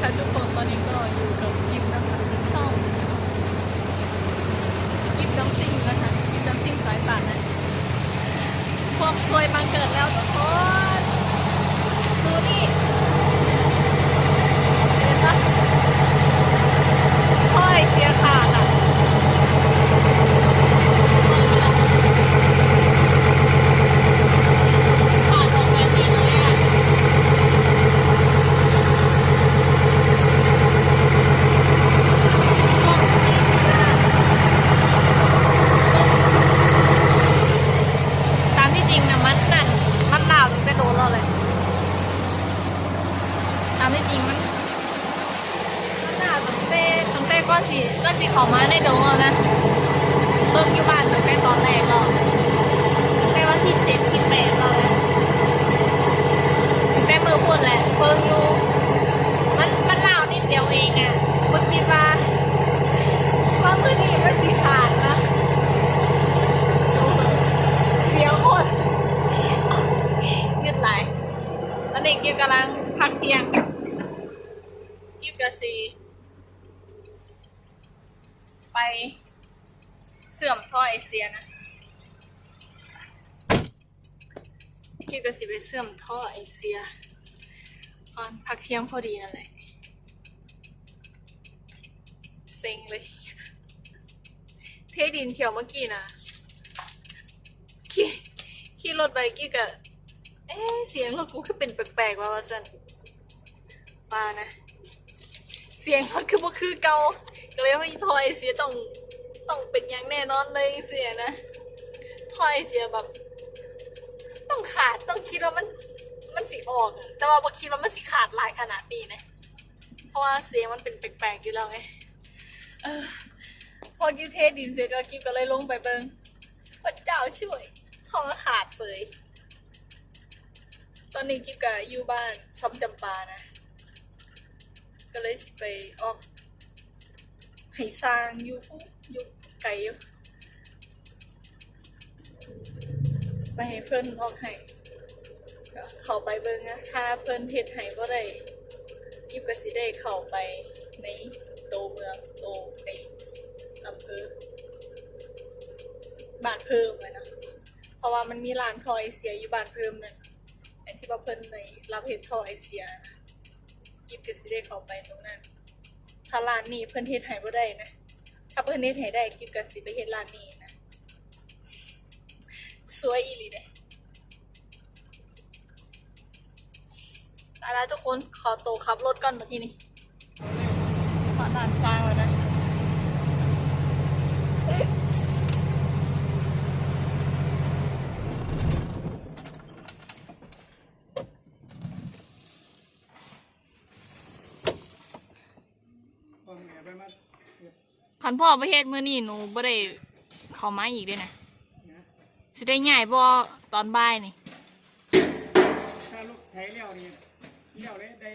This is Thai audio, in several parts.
ค่ะทุกคนตอนนี้ก็อยู่กับยิมนะคะช่องยิมจัมซิงนะคะยิมจัมซิงสายป่านนะพวกซวยบังเกิดแล้วทุกคนดูนี่เห็นปะห้อยเสียขาดอะขาดออกแบบนี้เลยอะ ตามที่จริงนะมันนั่นมันหนาวถึงจะโดนเราเลย ตามที่จริงมันมันหนาวตั้งแต่ตั้งแต่ก้อนสีก้อนสีเขามาในโดงแล้วนะเบิ่งอยู่บ้านตั้งแต่ตอนแรกเราตั้งแต่วันที่เจ็ดที่แปดเราเลยตั้งแต่มือพูดแหละ เบิ่งอยู่ มันมันเหนานิดเดียวเองอะเมื่อคิดว่าว่ามือนี้มันสีขาดนะเสียงโคตรเงืดไหลายตอนนี้กิวกำลังพักเที่ยงกิวกะซีไปเสื่อมท่อไอเสียนะกิวกะซีไปเสื่อมท่อไอเสีย ตอนพักเที่ยงพอดีนั่นแหละเซ็งเลย เทดินเที่ยวเมื่อกี้นะขี่ขี่รถไปกี้กะเอ๊เสียงรถกูคือเป็นแปลกๆว่าวะสันมานะ เสียงรถคือบ่คือเก่าก็เลยว่าทอยเสียต้องต้องเป็นอย่างแน่นอนเลยเสียนะทอยเสียแบบ ต้องขาดต้องคิดว่ามัน มันสิออกแต่ว่าบ่คิดว่ามันสิขาดหลายขนาดนี้นะเพราะว่าเสียงมันเป็นแปลกๆอยู่แล้วไงเออพอกิวเทดินเสร็จแล้วกิวก็เลยลงไปเบิงพระเจ้าช่วยเขาก็ขาดเสยตอนนี้กิ๊บกับอยู่บ้านซ้ำจำปานะ ก็เลยสิไปออกให้สร้างอยู่อยู่ไกลอยู่ไปให้เพื่อนออกให้ เข้าไปเบิ่งนะถ้าเพื่นเฮ็ดให้บ่ได้กิบก็สิได้เข้าไปในโตเมืองโตไปอำเภอบ้านเพิ่มเลยนะเพราะว่ามันมีร้านทอไอเสียอยู่บ้านเพิ่มนั่นไอ้ที่ว่าเพิ่นในรับเฮ็ดทอไอเสียนะกิบก็สิได้เข้าไปตรงนั้นถ้าร้านนี้เพิ่นเฮ็ดให้บ่ได้นะถ้าเพิ่นเฮ็ดให้ได้กิบก็สิไปเฮ็ดร้านนี้นะสวยอีหลีเด้ตาย แล้วทุกคนขอตัวขับรถก่อนมาที่นี่ขอด่านกลางแล้วนะพ่อแม่ไปมาเฮ็ดคันพ่อประเทศมื้อนี้หนูบ่ได้เข้ามาอีกเด้นะนะสิได้ย้ายบ่ตอนบ่ายนี่ถ้าลูกไถเลี้ยวนี่ เลี้ยวเลยได้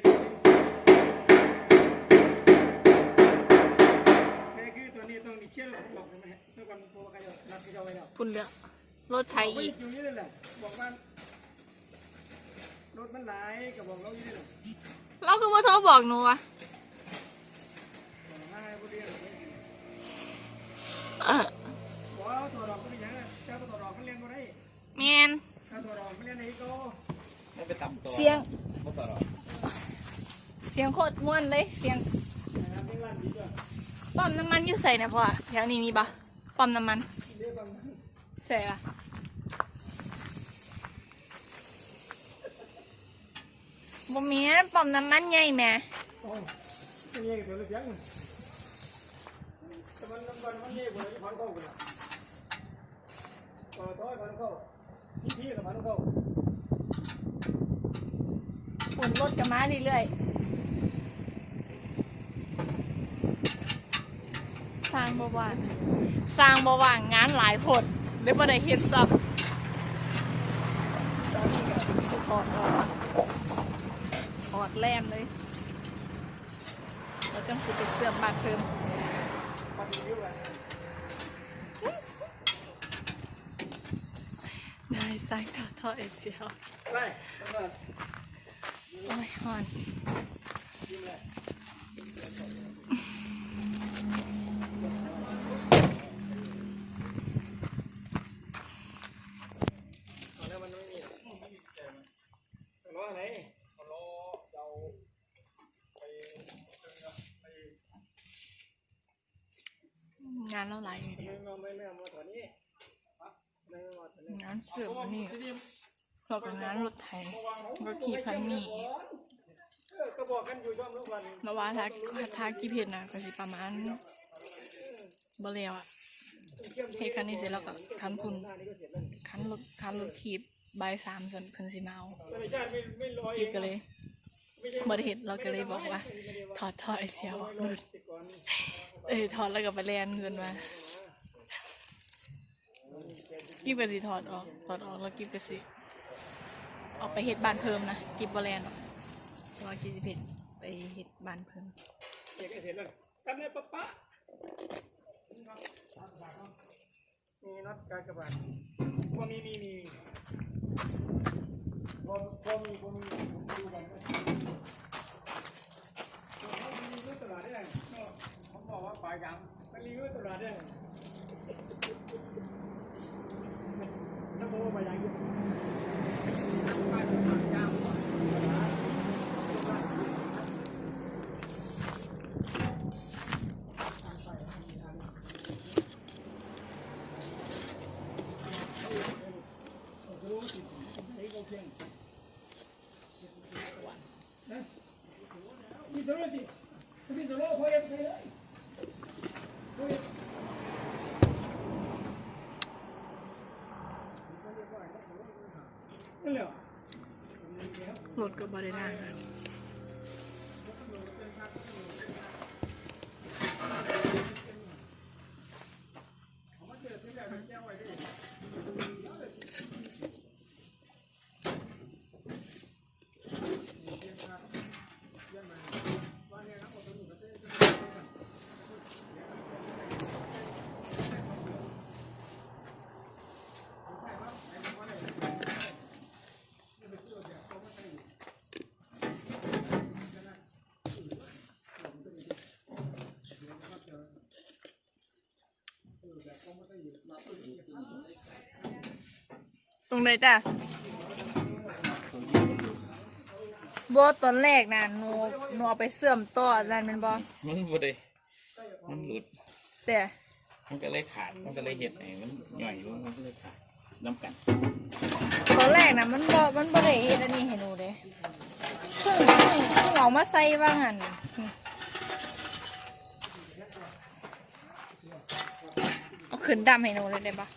ได้คือตัวนี้ต้องดิเชื่อบอกใช่ไหมสักวันพวกเขาจะรับผิดชอบไว้แล้วพุ่นเลือกรถไถบอกอีกอยู่นี่แหละบอกว่ารถมันหลายก็บอกเราอยู่นี่แหละเราคือบ่โทรบอกหนูวะบอกว่าเรียนเอบอกว่าตัวดอกก็ได้ยังไงเจ้าตัวดอกมันเรียนก็ได้แมนถ้าตัวดอกมันเรียนไหนก็ไม่ไปตำตัวเสียง เสียงโคตรม่วนเลยเสียงปั๊มน้ำมันอยู่ใส่นะพ่อแถวนี้มีบ่ปั๊มน้ำมันเรียกว่าใส่ละบ่แม่ปั๊มน้ำมันใหญ่แหม่ โอ้ยเงี้ยตัวเล็กยังแต่มั นมันมันเงี้ยกว่าที่พันเข้าเข้าที่ที่กับพันเข้าเรื่อยๆสร้างบ่ว่างสร้างบ่ว่างงานหลายโพดเลยบ่ได้เฮ็ดซับตอนนี้ก็สิถอดออกถอดแล่นเลยแล้วจังสิไปเสื่อมบาดเพิ่มนอยู่กันได้สางท่อท่อเอเซียไปแล้ว โอ้ยหอนงานเราไหลงานเสือมนี่ เราก็งานรถไถรถขี่คันนี้เออก็บอกกันอยู่ช่องทุกวันวาถ้าถ้ากี่เพจนะก็สิประมาณบ่แล้วอะเพจคันนี้เสร็จแล้วก็คันพุ่นคันรถคันรถขีบบายสามส่วนเพิ่นสิมาเมาติไม่ไม่ลอยเออีกงก็เลยบ่ได้เฮ็ดเราก็เลยบอกว่า ถอดถอดไอเสียวออกรถติดก่อนเออถอดแล้วก็ไปแล่นเพิ่นมากิบก็สิถอดออกถอดออกแล้วกิบก็สิ ออกไปเฮ็ดบ้านเพิ่มนะกิบบ่แล่นหรอกเพราะว่ากิบสิเฮ็ดไปเฮ็ดบ้านเพิ่มเอกเสร็จแล้วทำเลยป๊าป๊ามีน็อตการกระบาดพอมีมีมีพอพอมีพอมีดูกันมันรีวิวตลาดได้ไงผมบอกว่าปลายกลางมันรีวิวตลาดได้ไงถ้าบอกว่าไปยังอยู่ปลายกลางก่อน มีโซโล่ดิมีโซโล่พอเอ็มใช่เลยพอเอ็มนั่นแหละ รถก็บ่ได้นั่ง งไหนจ้ะบตอนแรกนะหนูหนูเอาไปเสื่อมต่อนั่นเป็นบอมันบ่ได้มันหลุด แต่มันก็เลยขาด มันก็เลยเห็ดไอ้มันหย่อยลงมันก็เลยขาดน้ำกัน ตอนแรกนะมันบอมันบอได้เฮ็ดอันนี้ให้หนูเด้เพิ่งเพิ่งเพิ่งเอามาใส่ว่างั้นนี่เอาขึ้นดำให้หนูเลยได้ปะ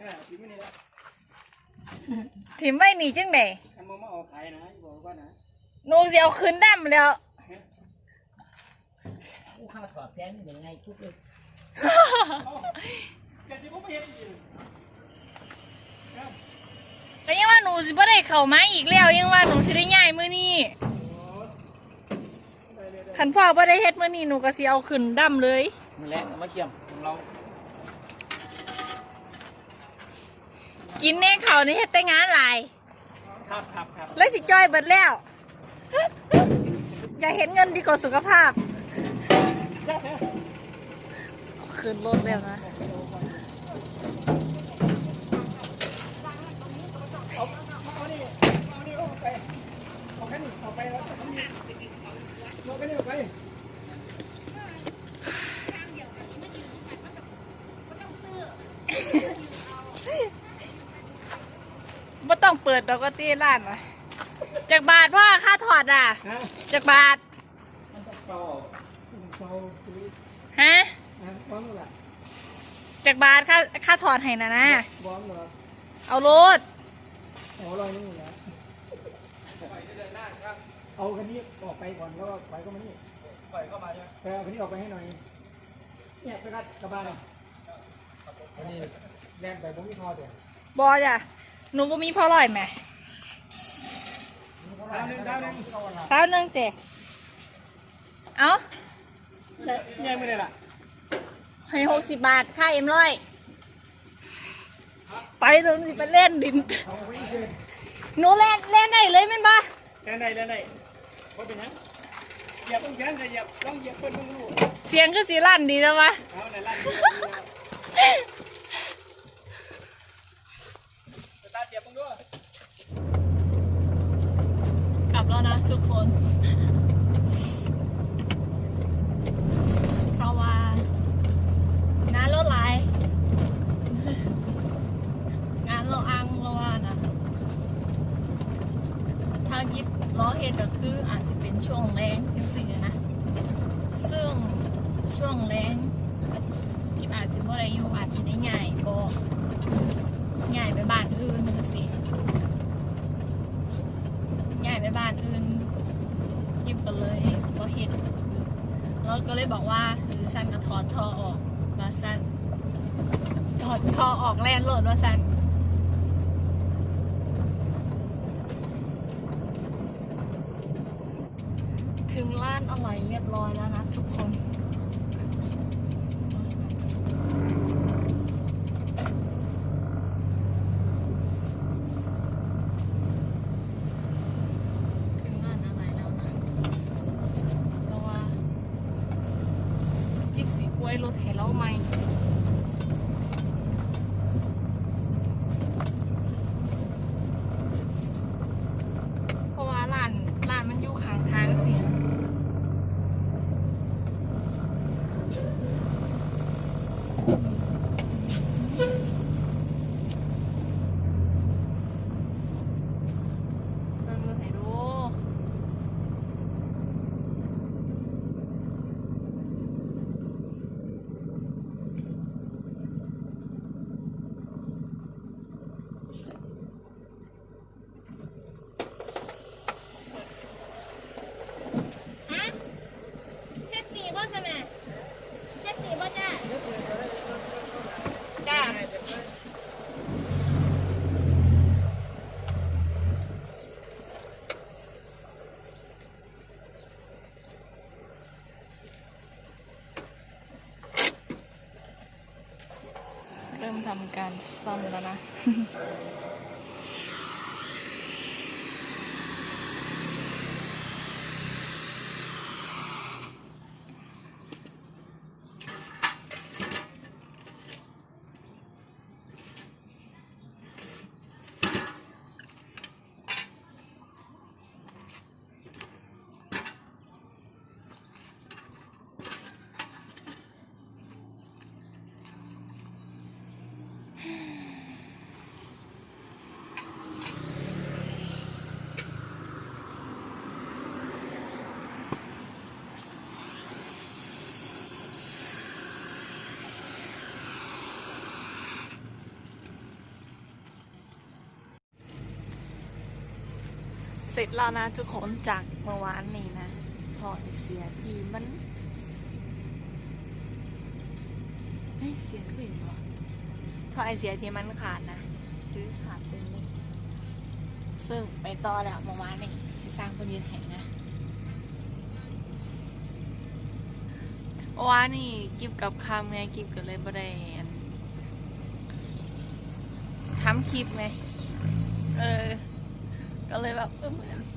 นี่ทีไม่นี่ละ ถิมไว้นี่จังไดทำมามาออกขายนะบอกว่านะหนูสิเอาขึ้นดำแล้วผู้ข้าถอดแพงนี่ยังไงทุกเลยแกจะพูดไม่เห็นจริงก็ยังว่าหนูสิบ่ได้เข้ามาอีกแล้วยังว่าหนูสิได้ย้ายมื้อนี้ได้เลยได้คันพ่อบ่ได้เฮ็ดมื้อนี้หนูก็สิเอาขึ้นดำเลยมันแหละเอามาเคี่ยมของเรา กินแน่เขาวนี่เฮ็ดแต่งานหลายครับครับครับแล้วสิจ้อยเบิดแล้ว อย่าเห็นเงินดีกว่าสุขภาพเอาคืนรถแล้วนะเอาเอานี่เอานี่เอาไปเอาแค่นี้เอาไปแล้วเอานี่เอาไปนี่เอาไป บ่ต้องเปิดดอกก็ตีร้านว่ะจากบาทพ่อค่าถอดอะฮะจากบาทเศร้าเศร้าคือฮะฮะบ้องเหรอจากบาทค่าค่าถอดให้นะนะบ้องเหรอเอารถอ๋อลอยนี่เหรอเอาคันนี้ออกไปก่อนแล้วก็ไปก็มานี่ปล่อยเข้ามาใช่ไหมไปเอาคันนี้ออกไปให้หน่อยเนี่ยไปกัดกระบาลอันนี้แรงไปผมมีทอเดียวบอจ้ะ หนูบ่มีพอร่อยไหมสามหนึ่งสามหนึ่งสาวหนึงเจเอาเนี่ยไม่ได้ล่ะให้หกสิบบาท ค่าเอ็มร้อย ไปเดี๋ยวนี้ไปเล่นดินเอาไปอีกเลยหนูเล่นเล่นได้เลยแม่นบ่เล่นได้เล่นได้เพราะเป็นยังเหยียบต้องแขนจะเหยียบต้องเหยียบเพิ่นต้องรู้เสียงคือสีลั่นดีแล้ววะเอาไหนลั่นส ตาร์ทเหยียบต้องด้วย กลับแล้วนะทุกคน เพราะว่า ช่วงแรงจังซี่นะ ซึ่งช่วงแรงกิบอาจสิบ่ได้อยู่อาจสิได้ใหญ่ก็ใหญ่ไปบ้านอื่นจังซี่ใหญ่ไป บ้านอื่นกิบก็เลยบ่เห็ดเราก็เลยบอกว่าคือสั้นก็ถอดท่อออกมาสั้นถอดท่อออกแลนโหลดว่าสั้นถึงร้านอร่อยเรียบร้อยแล้วนะทุกคน ถึงร้านอะไรแล้วนะเพราะว่ายิบสีกล้วยรถแห่เล่าไหมเพราะว่าร้านร้านมันอยู่ข้างทางเสีย เบิ่งรถให้ดูฮะเฮ็ดสีบ่จ้ะแม่เฮ็ดสีบ่จ้ะจ้า เริ่มทำ การซ่อมแล้วนะ ร็จแล้วนะทุกคนจากเมื่อวานนี้นะทอไอเสียทีมันเฮ้ยเสียงขึ้นวะทอไอเสียทีมันขาดนะหรือขาดเป็นนี่ซึ่งไปต่อแล้วเมื่อวานนี่สร้างคนยืนแห่งนะเมื่อวานนี่กิบกับคำไงกิบก็เลยบ่ได้อันทำคลิปไงเออ ก็เลยแบบเออ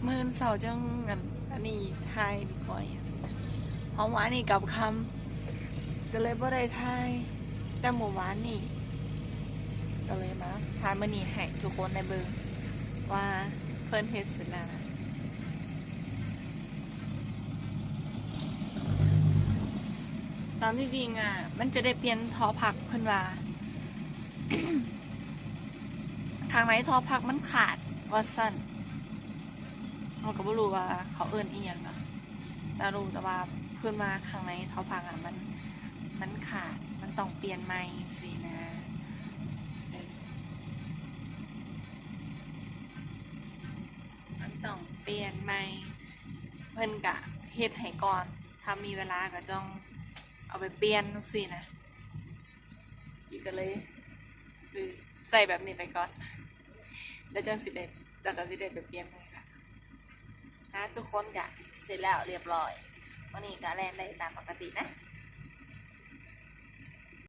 มื่นเสาร์จังอันอันนี้ไทยดีกว่าอย่างสิเพราะว่านนี่กับคำก็เลยบ่ได้ไทยแต่หมู่วานนี่ ก็เลยมาทานมื้อนี้ให้ทุกคนในเบิงว่าเพิ่นเฮ็ดเสร็จแล้วนะตามที่จริงอะ มันจะได้เปลี่ยนทอผักเพิ่นว่าทางไหนทอผักมันขาดว่าสั้น เราก็ไม่รู้ว่าเขาเอิ้นอีหยังนะแต่รู้แต่ว่าเพื่อนมาข้างในเท้าพังอะมันมันขาดมันต้องเปลี่ยนใหม่สินะมันต้องเปลี่ยนใหม่เพิ่นกะเฮ็ดให้ก่อน ถ้ามีเวลาก็จ้องเอาไปเปลี่ยนสินะกีก็เลยคือใส่แบบนี้ไปก่อน แล้วจังสิเด็ดแต่ก็สิเด็ดไปเปลี่ยนเลยค่ ทุกคนกะเสร็จแล้วเรียบร้อย วันนี้ก็แลนได้ตามปกตินะ